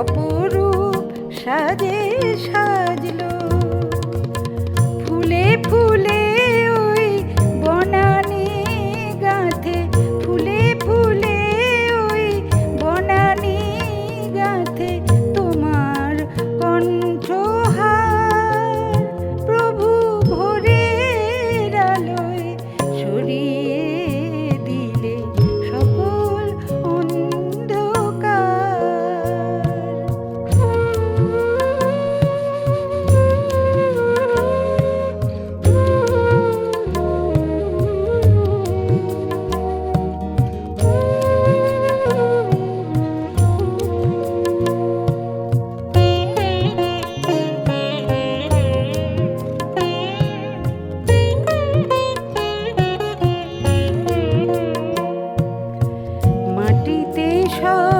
অপরূপ সাজে সাজলো। ফুলে ফুলে মাটিতে স্বর্গ